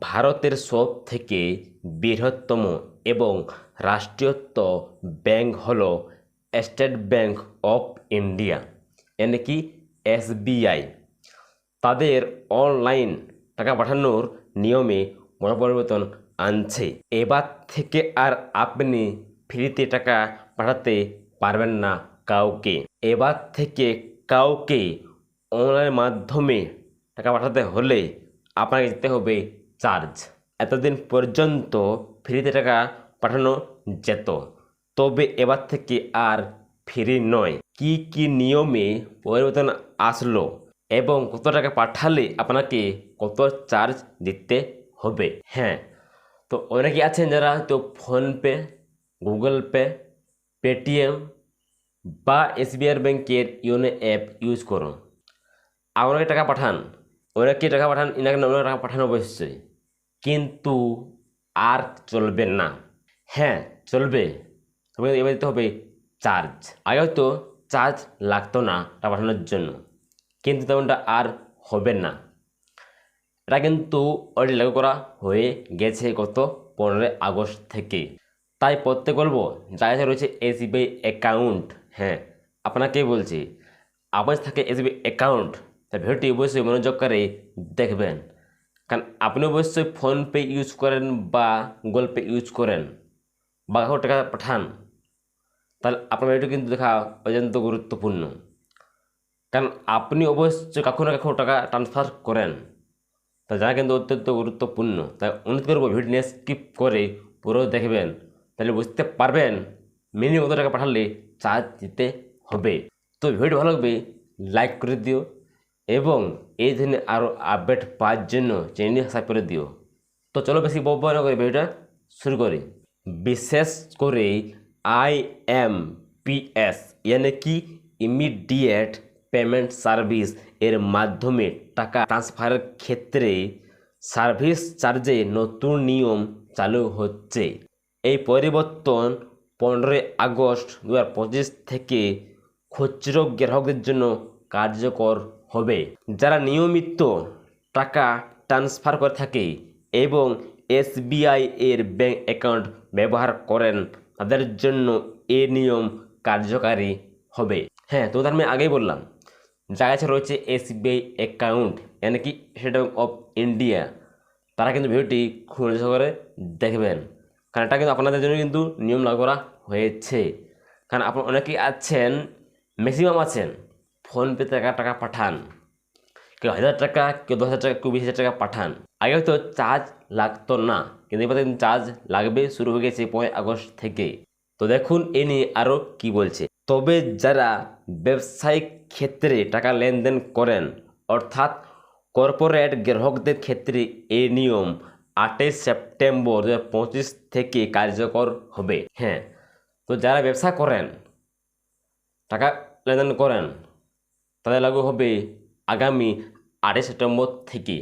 ভারতের সব থেকে বৃহত্তম এবং রাষ্ট্রায়ত্ত ব্যাংক হল স্টেট ব্যাংক অফ ইন্ডিয়া, এনে কি এসবিআই। তাদের অনলাইন টাকা পাঠানোর নিয়মে বড় পরিবর্তন আনছে। এবার থেকে আর আপনি ফ্রিতে টাকা পাঠাতে পারবেন না কাউকে। এবার থেকে কাউকে অনলাইন মাধ্যমে টাকা পাঠাতে হলে আপনাকে যেতে হবে চার্জ। এতদিন পর্যন্ত ফ্রিতে টাকা পাঠানো যেত, তবে এবার থেকে আর ফ্রি নয়। কি কি নিয়মে পরিবর্তন আসলো এবং কত টাকা পাঠালে আপনাকে কত চার্জ দিতে হবে? হ্যাঁ তো অনেকে আছেন যারা হয়তো ফোনপে গুগল পে, পেটিএম বা এসবিআই ব্যাংকের ইউনো অ্যাপ ইউজ করুন। আপনাকে টাকা পাঠান অনেকে টাকা পাঠান, ইনাকে টাকা পাঠানো অবশ্যই। কিন্তু আর চলবে না। হ্যাঁ চলবে। তবে এবার দিতে হবে চার্জ আগে হয়তো চার্জ লাগতো না টাকা পাঠানোর জন্য। কিন্তু তেমনটা আর হবে না। এটা কিন্তু অলরেডি লাগু করা হয়ে গেছে গত পনেরোই আগস্ট থেকে। তাই প্রত্যেক বলব যা কাছে রয়েছে এসবিআই অ্যাকাউন্ট হ্যাঁ আপনাকে বলছি। আপনার থাকে এসবিআই অ্যাকাউন্ট তা ভিডিওটি অবশ্যই মনোযোগ করে দেখবেন। কারণ আপনি অবশ্যই ফোনপে ইউজ করেন বা গুগল পে ইউজ করেন, বা কাউকে টাকা পাঠান, তাহলে আপনার এটা কিন্তু দেখা অত্যন্ত গুরুত্বপূর্ণ। কারণ আপনি অবশ্যই কখনো কখনো টাকা ট্রান্সফার করেন, তা জানা কিন্তু অত্যন্ত গুরুত্বপূর্ণ। তাই অনুরোধ করব ভিডিও নিয়ে স্কিপ করে পুরো দেখবেন, তাহলে বুঝতে পারবেন মিনিমাম কত টাকা পাঠালে চার্জ দিতে হবে। তো ভিডিও ভালো লাগবে লাইক করে দিও। এবং এই ধরনের আরও আপডেট পাওয়ার জন্য চ্যানেলটি সাবস্ক্রাইব করে দিও। তো চলো বেশি না করে ভিডিওটা শুরু করি। বিশেষ করে আই এম পি এস ইয়ানি কি ইমিডিয়েট পেমেন্ট সার্ভিস এর মাধ্যমে টাকা ট্রান্সফারের ক্ষেত্রে সার্ভিস চার্জে নতুন নিয়ম চালু হচ্ছে। এই পরিবর্তন পনেরোই আগস্ট দুহাজার পঁচিশ থেকে খুচরো গ্রাহকদের জন্য কার্যকর হবে। যারা নিয়মিত টাকা ট্রান্সফার করে থাকে এবং এসবিআই এর ব্যাঙ্ক অ্যাকাউন্ট ব্যবহার করেন, তাদের জন্য এ নিয়ম কার্যকারী হবে। হ্যাঁ তো আমি আগেই বললাম যা কাছে রয়েছে এসবিআই অ্যাকাউন্ট মানে কি স্টেট ব্যাঙ্ক অফ ইন্ডিয়া তারা কিন্তু ভিডিওটি খুব করে দেখবেন। কারণ এটা কিন্তু আপনাদের জন্য কিন্তু নিয়ম লাগু করা হয়েছে। কারণ আপনার অনেকেই আছেন ম্যাক্সিমাম আছেন। ফোনপে টাকা টাকা পাঠান। কেউ হাজার টাকা, কেউ দশ হাজার টাকা, কেউ বিশ হাজার টাকা পাঠান। আগে হয়তো চার্জ লাগতো না, কিন্তু এবার চার্জ লাগবে, শুরু হয়ে গেছে পনেরোই আগস্ট থেকে। তো দেখুন, এ নিয়ে আরও কি বলছে। তবে যারা ব্যবসায়িক ক্ষেত্রে টাকা লেনদেন করেন, অর্থাৎ কর্পোরেট গ্রাহকদের ক্ষেত্রে এ নিয়ম আটই সেপ্টেম্বর দু থেকে কার্যকর হবে। হ্যাঁ তো যারা ব্যবসা করেন, টাকা লেনদেন করেন তাদের লাগু হবে আগামী আটই সেপ্টেম্বর থেকে।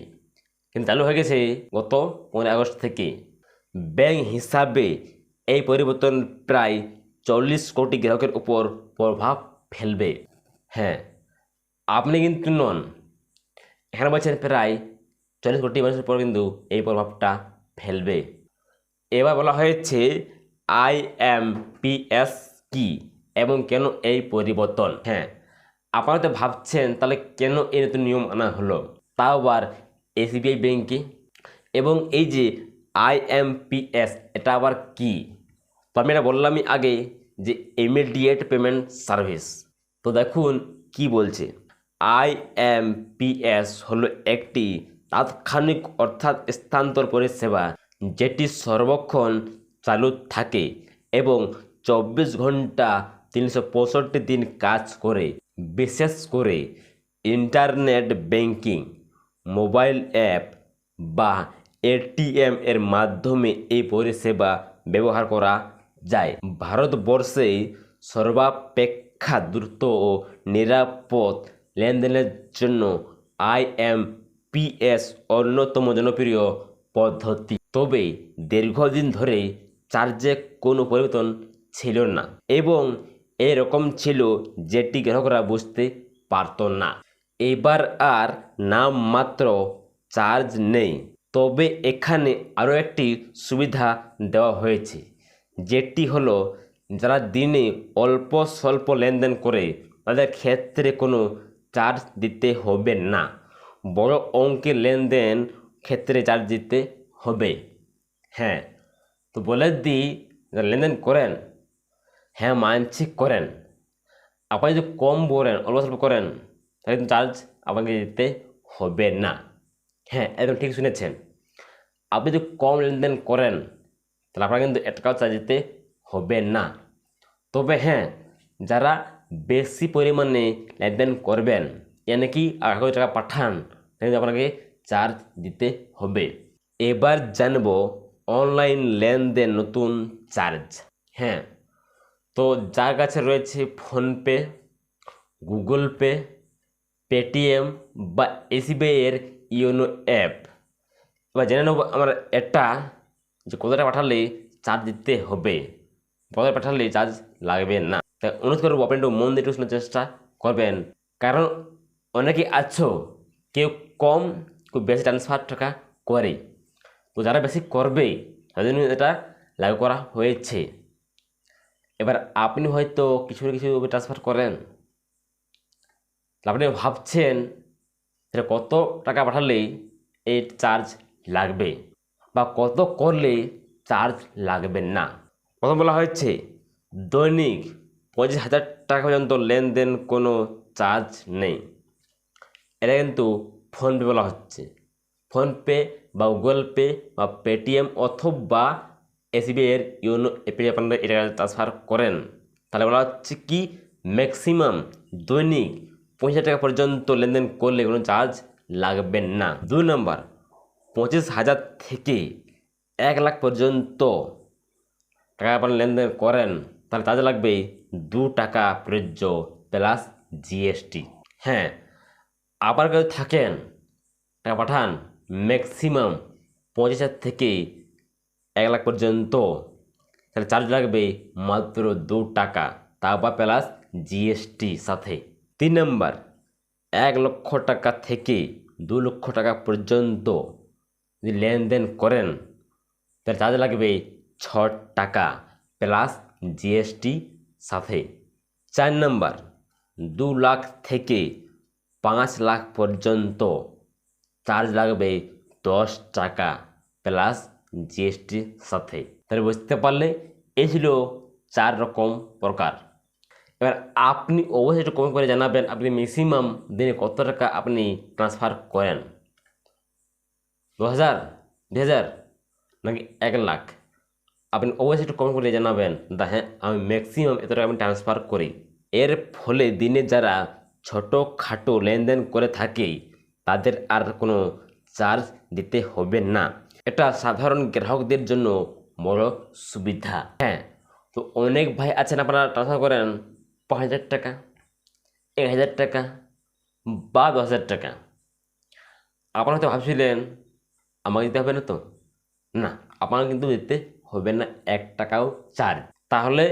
কিন্তু চালু হয়ে গেছে গত পনেরোই আগস্ট থেকে। ব্যাংক হিসাবে এই পরিবর্তন প্রায় চল্লিশ কোটি গ্রাহকের উপর প্রভাব ফেলবে। হ্যাঁ আপনি কিন্তু নন। এখানে বলছেন প্রায় চল্লিশ কোটি মানুষের উপর কিন্তু এই প্রভাবটা ফেলবে। এবার বলা হয়েছে আই এম পি এস কি এবং কেন এই পরিবর্তন? হ্যাঁ আপনারা তো ভাবছেন, তাহলে কেন এই নতুন নিয়ম আনা হলো? তাও আবার এসবিআই ব্যাংকে এবং এই যে আইএমপিএস এটা আবার কি? তো আমি এটা বললামই আগে যে ইমিডিয়েট পেমেন্ট সার্ভিস তো দেখুন কি বলছে। আইএমপিএস হলো একটি তাৎক্ষণিক অর্থাৎ স্থানান্তর পরিষেবা, যেটি সর্বক্ষণ চালু থাকে এবং চব্বিশ ঘণ্টা তিনশো পঁয়ষট্টি দিন কাজ করে। বিশেষ করে ইন্টারনেট ব্যাংকিং, মোবাইল অ্যাপ বা এটিএম এর মাধ্যমে এই পরিষেবা ব্যবহার করা যায়। ভারতবর্ষে সর্বাপেক্ষা দ্রুত ও নিরাপদ লেনদেনের জন্য আইএমপিএস অন্যতম জনপ্রিয় পদ্ধতি। তবে দীর্ঘদিন ধরে চার্জে কোনো পরিবর্তন ছিল না এবং এরকম ছিল যেটি গ্রাহকরা বুঝতে পারত না। এবার আর নামমাত্র চার্জ নেই। তবে এখানে আরও একটি সুবিধা দেওয়া হয়েছে, যেটি হলো যারা দিনে অল্প স্বল্প লেনদেন করে তাদের ক্ষেত্রে কোনো চার্জ দিতে হবে না। বড় অঙ্কের লেনদেন ক্ষেত্রে চার্জ দিতে হবে। হ্যাঁ তো বলে দিই, যারা লেনদেন করেন হ্যাঁ মানছি করেন। আপনি যদি কম বলেন অল্প স্বল্প করেন, তাহলে কিন্তু চার্জ আপনাকে দিতে হবে না। হ্যাঁ একদম ঠিক শুনেছেন। আপনি যদি কম লেনদেন করেন, তাহলে আপনাকে কিন্তু এক টাকাও চার্জ দিতে হবে না। তবে হ্যাঁ যারা বেশি পরিমাণে লেনদেন করবেন এনে কি আগে টাকা পাঠান, তাহলে আপনাকে চার্জ দিতে হবে। এবার জানব অনলাইন লেনদেন নতুন চার্জ হ্যাঁ তো যার কাছে রয়েছে ফোনপে, গুগল পে, পেটিএম বা এসবিআইয়ের ইয়োনো অ্যাপ। এবার জেনে নেব আমার এটা যে কত টাকা পাঠালে চার্জ দিতে হবে কত টাকা পাঠালে চার্জ লাগবে না। তাই অনুরোধ করব আপনি একটু মন দিয়ে শোনার চেষ্টা করবেন। কারণ অনেকে আছো, কেউ কম, কেউ বেশি ট্রান্সফার টাকা করে। তো যারা বেশি করবে, তাদের এটা লাগু করা হয়েছে। এবার আপনি হয়তো কিছু না কিছু ট্রান্সফার করেন। আপনি ভাবছেন সেটা কত টাকা পাঠালে এই চার্জ লাগবে? বা কত করলে চার্জ লাগবে না? প্রথম বলা হয়েছে, দৈনিক পঁচিশ হাজার টাকা পর্যন্ত লেনদেন কোনো চার্জ নেই। এটা কিন্তু ফোনপে বলা হচ্ছে। ফোনপে বা গুগল পে বা পেটিএম অথবা এসবিআইয়ের ইউনো অ্যাপে আপনারা এটা ট্রান্সফার করেন। তাহলে বলা হচ্ছে কি ম্যাক্সিমাম দৈনিক পঁচিশ টাকা পর্যন্ত লেনদেন করলে কোনো চার্জ লাগবে না। দুই নম্বর, পঁচিশ হাজার থেকে এক লাখ পর্যন্ত টাকা আপনার লেনদেন করেন, তাহলে চার্জ লাগবে দু টাকা প্রযোজ্য প্লাস জিএসটি হ্যাঁ আবার কেউ থাকেন, টাকা পাঠান ম্যাক্সিমাম পঁচিশ হাজার থেকে এক লাখ পর্যন্ত। তাহলে চার্জ লাগবে মাত্র দু টাকা। তারপর প্লাস জিএসটি সাথে। তিন নম্বর, এক লক্ষ টাকা থেকে দু লক্ষ টাকা পর্যন্ত যদি লেনদেন করেন, তাহলে চার্জ লাগবে ছ টাকা প্লাস জিএসটি সাথে। চার নম্বর, দু লাখ থেকে পাঁচ লাখ পর্যন্ত চার্জ লাগবে দশ টাকা প্লাস জিএসটির সাথে। তাহলে বুঝতে পারলে এই ছিল চার রকম প্রকার। এবার আপনি অবশ্যই একটু কমেন্ট করে জানাবেন, আপনি ম্যাক্সিমাম দিনে কত টাকা আপনি ট্রান্সফার করেন? দু হাজার দু হাজার, নাকি এক লাখ? আপনি অবশ্যই একটু কমেন্ট করে জানাবেন দা হ্যাঁ আমি ম্যাক্সিমাম এত টাকা আমি ট্রান্সফার করি। এর ফলে দিনে যারা ছোটো খাটো লেনদেন করে থাকে, তাদের আর কোনো চার্জ দিতে হবে না। এটা সাধারণ গ্রাহকদের জন্য বড় সুবিধা। হ্যাঁ তো অনেক ভাই আছেন আপনারা ট্রান্সফার করেন পাঁচ হাজার টাকা, এক হাজার টাকা বা দশ হাজার টাকা। আপনারা হয়তো ভাবছিলেন আমাকে দিতে হবে না তো? না আপনার কিন্তু দিতে হবে না, এক টাকাও চার্জ তাহলে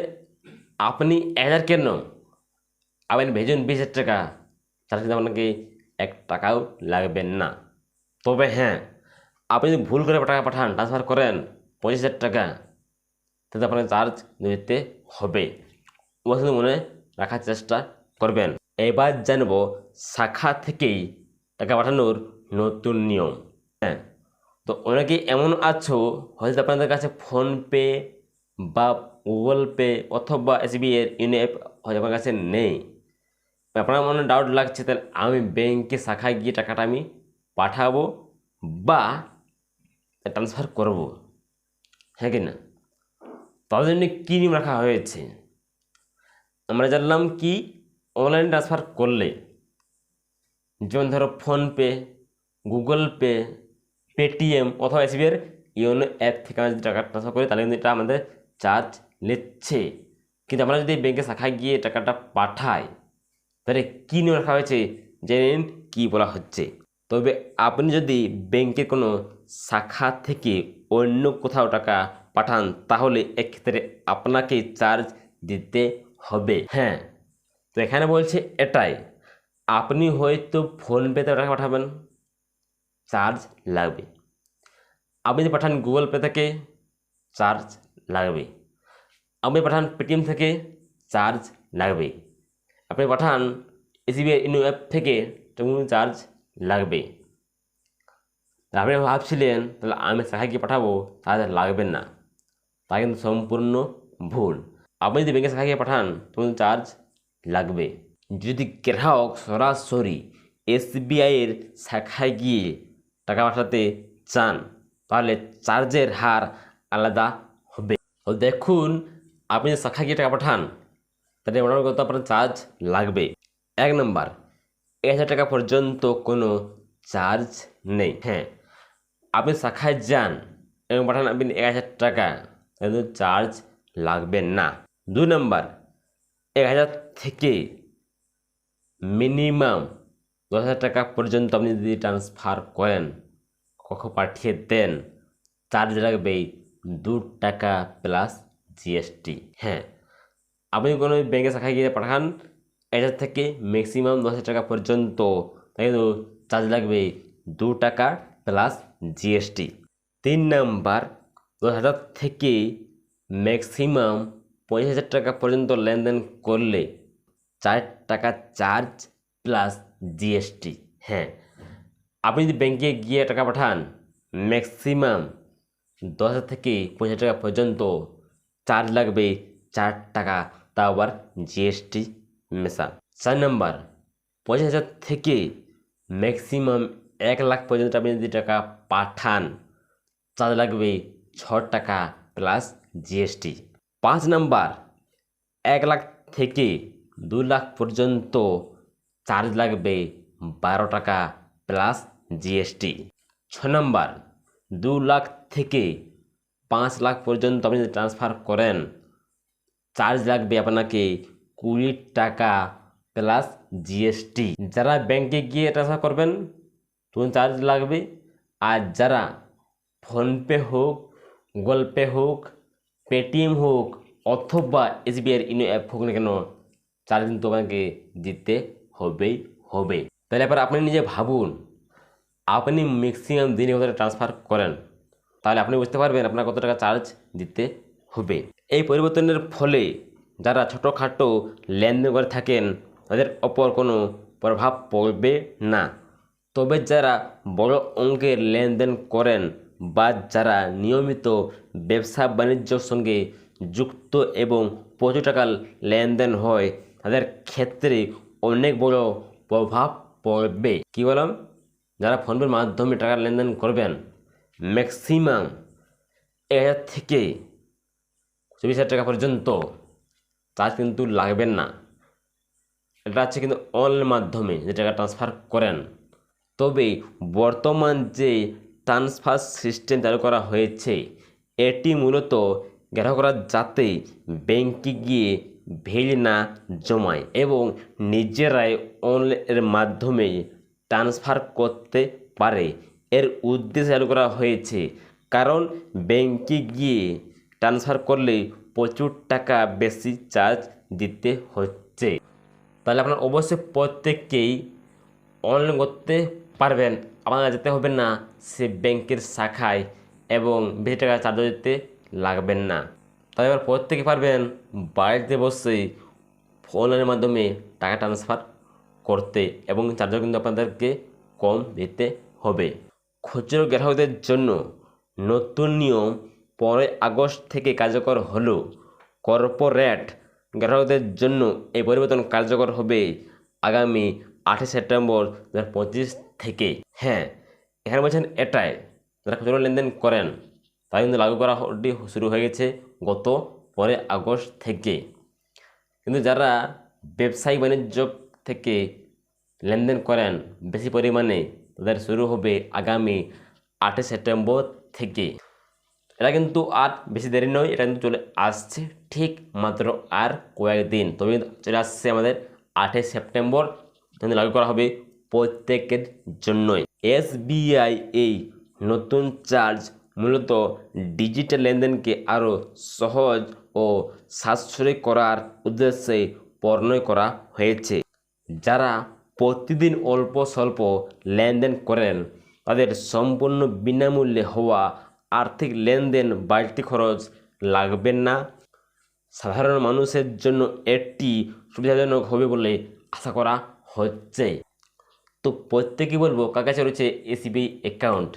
আপনি এক হাজার কেন? আপনি ভেজুন বিশ হাজার টাকা, তাহলে কিন্তু আপনাকে এক টাকাও লাগবে না। তবে হ্যাঁ আপনি যদি ভুল করে টাকা পাঠান ট্রান্সফার করেন, পঁচিশ হাজার টাকা, তাহলে আপনাকে চার্জ দিতে হবে। অবশ্যই মনে রাখার চেষ্টা করবেন। এবার জানব শাখা থেকেই টাকা পাঠানোর নতুন নিয়ম। হ্যাঁ তো অনেকে এমন আছো, হয়তো আপনাদের কাছে ফোনপে বা গুগল পে অথবা এসবিআইয়ের ইউনো অ্যাপ হয়তো আপনার কাছে নেই। আপনার মনে ডাউট লাগছে, তাহলে আমি ব্যাংকে শাখায় গিয়ে টাকাটা আমি পাঠাবো বা ট্রান্সফার করব। হ্যাঁ কি না তাদের জন্য কী নিয়ম রাখা হয়েছে? আমরা জানলাম কি অনলাইন ট্রান্সফার করলে যেমন ধরো ফোনপে গুগল পে পেটিএম অথবা এসবিআইয়ের ইওনো অ্যাপ থেকে আমরা যদি টাকা ট্রান্সফার করি, তাহলে কিন্তু এটা আমাদের চার্জ নিচ্ছে। কিন্তু আমরা যদি ব্যাংকে শাখায় গিয়ে টাকাটা পাঠাই, তাহলে কী নিয়ম রাখা হয়েছে? জেনে নিন কী বলা হচ্ছে। তবে আপনি যদি ব্যাংকের কোনো শাখা থেকে অন্য কোথাও টাকা পাঠান, তাহলে এক্ষেত্রে আপনাকে চার্জ দিতে হবে। হ্যাঁ তো এখানে বলছে এটাই। আপনি হয়তো ফোনপেতে টাকা পাঠাবেন চার্জ লাগবে। আপনি যদি পাঠান গুগল পে থেকে চার্জ লাগবে। আপনি পাঠান পেটিএম থেকে চার্জ লাগবে। আপনি পাঠান এসিবিআই ইনো অ্যাপ থেকে চার্জ লাগবে। আপনি ভাবছিলেন, তাহলে আমি গিয়ে পাঠাবো? চার্জ লাগবে না। তা কিন্তু সম্পূর্ণ ভুল। আপনি যদি ব্যাংকের শাখায় গিয়ে পাঠান, তখন চার্জ লাগবে। যদি গ্রাহক সরাসরি এসবিআইয়ের শাখায় গিয়ে টাকা পাঠাতে চান, তাহলে চার্জের হার আলাদা হবে। তো দেখুন, আপনি শাখায় গিয়ে টাকা পাঠান, তাহলে মোটামুটি কত আপনার চার্জ লাগবে? এক নম্বর, এক হাজার টাকা পর্যন্ত কোনো চার্জ নেই। হ্যাঁ আপনি শাখায় যান এবং পাঠান আপনি এক হাজার টাকা, কিন্তু চার্জ লাগবে না। দুই নম্বর, এক হাজার থেকে মিনিমাম দশ হাজার টাকা পর্যন্ত আপনি যদি ট্রান্সফার করেন, কখন পাঠিয়ে দেন চার্জ লাগবে দু টাকা প্লাস জিএসটি হ্যাঁ আপনি কোনো ব্যাংকের শাখায় গিয়ে পাঠান, এক হাজার থেকে ম্যাক্সিমাম দশ টাকা পর্যন্ত, তাই চার্জ লাগবে দু টাকা প্লাস জিএসটি তিন নাম্বার, দশ হাজার থেকে ম্যাক্সিমাম পঁচিশ হাজার টাকা পর্যন্ত লেনদেন করলে চার টাকা চার্জ প্লাস জিএসটি হ্যাঁ আপনি যদি ব্যাংকে গিয়ে টাকা পাঠান ম্যাক্সিমাম দশ হাজার থেকে পঁচিশ টাকা পর্যন্ত চার্জ লাগবে চার টাকা। তা আবার জিএসটি মেশা চার নাম্বার পঁচিশ হাজার থেকে ম্যাক্সিমাম এক লাখ পর্যন্ত আপনি যদি টাকা পাঠান চার্জ লাগবে ছ টাকা প্লাস জিএসটি পাঁচ নাম্বার, এক লাখ থেকে দু লাখ পর্যন্ত চার্জ লাগবে বারো টাকা প্লাস জিএসটি ছ নম্বর, দু লাখ থেকে পাঁচ লাখ পর্যন্ত আপনি যদি ট্রান্সফার করেন চার্জ লাগবে আপনাকে কুড়ি টাকা প্লাস জিএসটি যারা ব্যাংকে গিয়ে ট্রান্সফার করবেন তখন চার্জ লাগবে আর যারা ফোনপে হোক গুগল পে হোক পেটিএম হোক অথবা এসবিআইয়ের ইনো অ্যাপ হোক না কেন চার্জ কিন্তু আপনাকে দিতে হবেই হবে তাহলে এবার আপনি নিজে ভাবুন আপনি ম্যাক্সিমাম দিনে কত ট্রান্সফার করেন তাহলে আপনি বুঝতে পারবেন আপনার কত টাকা চার্জ দিতে হবে এই পরিবর্তনের ফলে যারা ছোটোখাটো লেনদেন করে থাকেন তাদের ওপর কোনো প্রভাব পড়বে না তবে যারা বড় অঙ্কের লেনদেন করেন বা যারা নিয়মিত ব্যবসা বাণিজ্যর সঙ্গে যুক্ত এবং প্রচুর টাকা লেনদেন হয়, তাদের ক্ষেত্রে অনেক বড় প্রভাব পড়বে। কী বললাম? যারা ফোনপের মাধ্যমে টাকা লেনদেন করবেন, ম্যাক্সিমাম এক হাজার থেকে চব্বিশ হাজার টাকা পর্যন্ত চার্জ কিন্তু লাগবে না। এটা হচ্ছে কিন্তু অনলাইন মাধ্যমে যে টাকা ট্রান্সফার করেন। তবে বর্তমান যে ট্রান্সফার সিস্টেম চালু করা হয়েছে, এটি মূলত গ্রাহকরা যাতে ব্যাংকে গিয়ে ভিড় না জমায় এবং নিজেরাই অনলাইনের মাধ্যমে ট্রান্সফার করতে পারে, এর উদ্দেশ্য চালু করা হয়েছে। কারণ ব্যাংকে গিয়ে ট্রান্সফার করলে প্রচুর টাকা বেশি চার্জ দিতে হচ্ছে। তাহলে আপনার অবশ্যই প্রত্যেককেই অনলাইন করতে পারবেন। আপনার যেতে হবে না। সে ব্যাংকের শাখায় এবং বেশি টাকা চার্জ দিতে লাগবেন না। তাহলে এবার প্রত্যেকে পারবেন বাড়িতে বসেই অনলাইনের মাধ্যমে টাকা ট্রান্সফার করতে এবং চার্জও কিন্তু আপনাদেরকে কম দিতে হবে। খুচরো গ্রাহকদের জন্য নতুন নিয়ম পনেরোই আগস্ট থেকে কার্যকর হলো। কর্পোরেট গ্রাহকদের জন্য এই পরিবর্তন কার্যকর হবে আগামী আটই সেপ্টেম্বর দু হাজার পঁচিশ থেকে। হ্যাঁ এখানে বলছেন এটাই। যারা খুচরো লেনদেন করেন তা কিন্তু লাগু করা শুরু হয়ে গেছে গত পরে আগস্ট থেকে। কিন্তু যারা ব্যবসায়িক বাণিজ্য থেকে লেনদেন করেন, বেশি পরিমাণে তাদের শুরু হবে আগামী আটই সেপ্টেম্বর থেকে। এটা কিন্তু আর বেশি দেরি নয় এটা কিন্তু চলে আসছে ঠিক মাত্র আর কয়েকদিন। তবে চলে আসছে আমাদের আটই সেপ্টেম্বর। লাগু করা হবে প্রত্যেকের জন্যই। এসবিআই এই নতুন চার্জ মূলত ডিজিটাল লেনদেনকে আরও সহজ ও সাশ্রয়ী করার উদ্দেশ্যে প্রণয় করা হয়েছে। যারা প্রতিদিন অল্প স্বল্প লেনদেন করেন, তাদের সম্পূর্ণ বিনামূল্যে হওয়া আর্থিক লেনদেন বাড়তি খরচ লাগবে না। সাধারণ মানুষের জন্য এটি সুবিধাজনক হবে বলে আশা করা হচ্ছে। তো প্রত্যেকেই বলব? কার কাছে রয়েছে এসিবি অ্যাকাউন্ট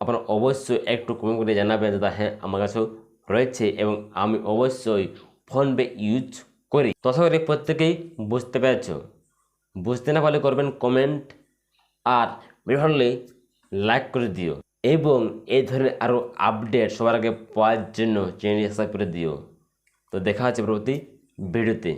আপনারা অবশ্যই একটু কমেন্ট করে জানাবেন দাদা হ্যাঁ আমার কাছেও রয়েছে এবং আমি অবশ্যই ফোনপে ইউজ করি। তো আশা করি প্রত্যেকেই বুঝতে পেরেছ। বুঝতে না পারলে করবেন কমেন্ট আর ভালো লাইক করে দিও এবং এই ধরনের আরও আপডেট সবার আগে পাওয়ার জন্য চ্যানেলটি সাবস্ক্রাইব করে দিও। তো দেখা হচ্ছে পরবর্তী ভিডিওতে